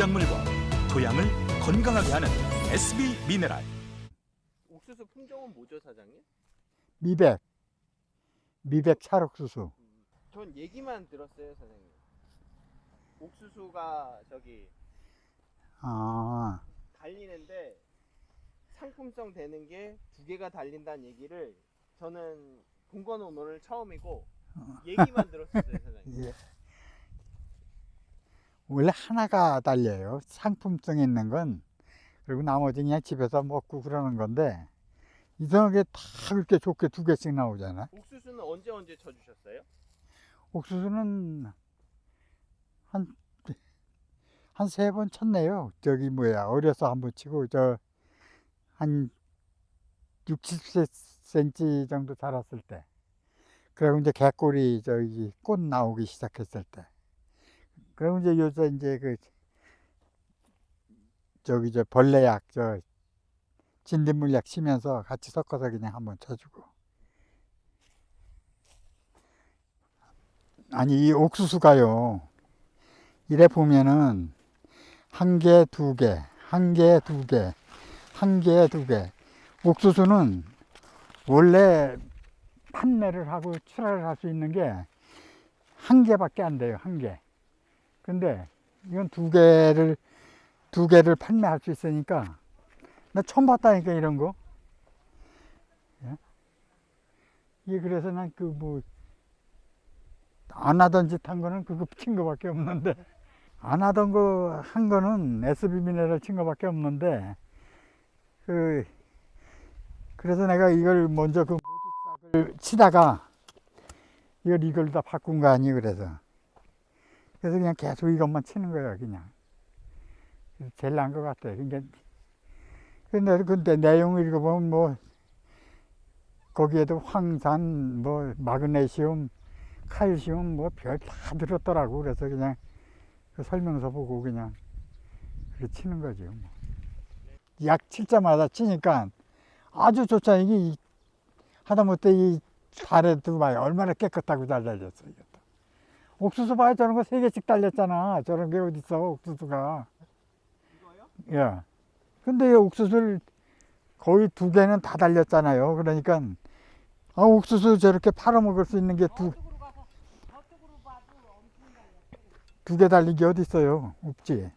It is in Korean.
농작물과 토양을 건강하게 하는 SB 미네랄. 옥수수 품종은 뭐죠, 사장님? 미백, 미백 찰옥수수. 전 얘기만 들었어요, 사장님. 옥수수가 저기 아, 달리는데 상품성 되는 게 두 개가 달린다는 얘기를 저는 본 거는 오늘 처음이고 얘기만 들었었어요, 사장님. 예. 원래 하나가 달려요. 상품성 있는 건. 그리고 나머지 그냥 집에서 먹고 그러는 건데, 이상하게 다 그렇게 좋게 두 개씩 나오잖아. 옥수수는 언제 언제 쳐주셨어요? 옥수수는 한, 한 세 번 쳤네요. 저기 뭐야, 어려서 한 번 치고, 저, 한 60cm 정도 자랐을 때. 그리고 이제 개꼬리 저기 꽃 나오기 시작했을 때. 그리고 이제 요새 이제 그, 저기 저 벌레약, 저, 진딧물약 치면서 같이 섞어서 그냥 한번 쳐주고. 아니, 이 옥수수가요. 이래 보면은, 한 개, 두 개, 한 개, 두 개, 한 개, 두 개. 옥수수는 원래 판매를 하고 출하를 할 수 있는 게 한 개밖에 안 돼요, 한 개. 근데 이건 두 개를, 두 개를 판매할 수 있으니까 나 처음 봤다니까, 이런 거. 예? 이게 그래서 난 그 뭐, 안 하던 짓 한 거는 그거 친 거밖에 없는데, 안 하던 거 한 거는 SB 미네랄 친 거밖에 없는데, 그, 그래서 내가 이걸 먼저 그 모두 싹을 치다가, 이걸 이걸 다 바꾼 거 아니, 그래서. 그래서 그냥 계속 이것만 치는 거야, 그냥. 제일 나은 것 같아. 그러니까, 근데, 근데 내용을 읽어보면 뭐, 거기에도 황산, 뭐, 마그네슘, 칼슘, 뭐, 별 다 들었더라고. 그래서 그냥 그 설명서 보고 그냥 그렇게 치는 거죠. 뭐. 약 칠자마다 치니까 아주 좋잖아. 이게 이- 하다못해 이 달에도 봐요. 얼마나 깨끗하고 또. 옥수수 봐요. 저런 거 세 개씩 달렸잖아. 저런 게 어딨어, 옥수수가. 이거요? 예. 근데 이 옥수수를 거의 두 개는 다 달렸잖아요. 그러니까, 아, 옥수수 저렇게 팔아먹을 수 있는 게 두, 두개 달린 게 어디 있어요? 없지.